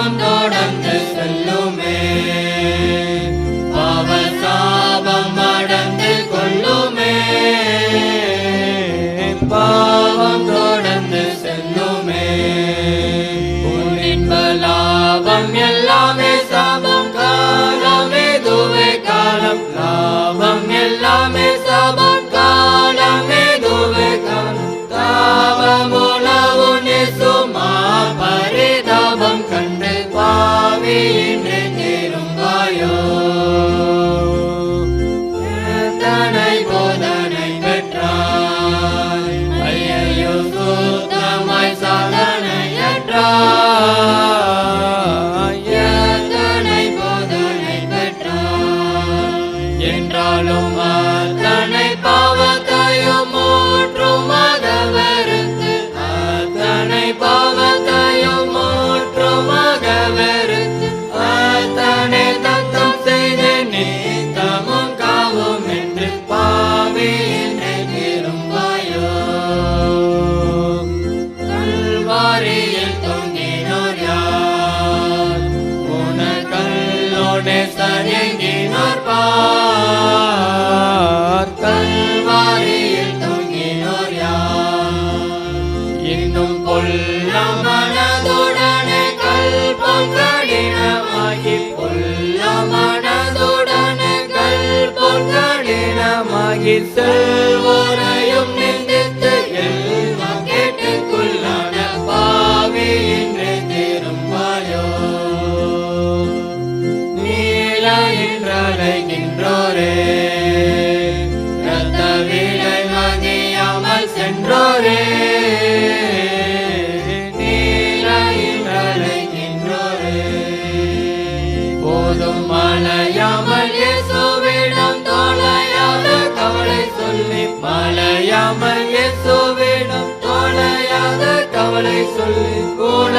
பாவம் தொடர்ந்து செல்லுமே. பாவ சாபம் அடர்ந்து கொள்ளுமே. பாவம் தொடர்ந்து செல்லுமே. லாபம் எல்லாம் பெற்றாய் என்றாலும் அத்தனை பாவத்தையும் மூற்றும் மகவெறுத்து அத்தனை பாவத்தையும் மூற்றும் மகவெறுத்து அத்தனை தத்தம் செய்து நீத்தமும் காவும் என்று பாவி என்று திரும்பாயோ கல்வாரியில் தொங்கினோர் யார்? உனக்கல்லோடே சரியங்கினோர் everything. Ahora y